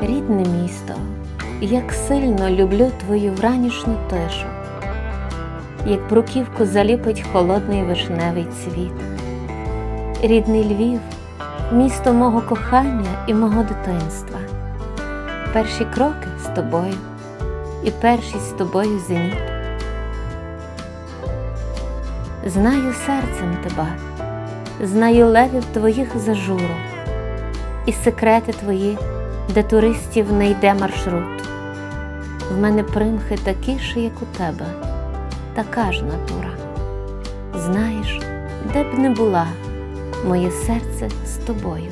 Рідне місто, як сильно люблю твою вранішню тишу, як бруківку заліпить холодний вишневий цвіт. Рідний Львів, місто мого кохання і мого дитинства. Перші кроки з тобою і перший з тобою зеніт. Знаю серцем тебе, знаю левів твоїх зажуру, і секрети твої, де туристів не йде маршрут. В мене примхи такі ж, як у тебе, така ж натура. Знаєш, де б не була, моє серце з тобою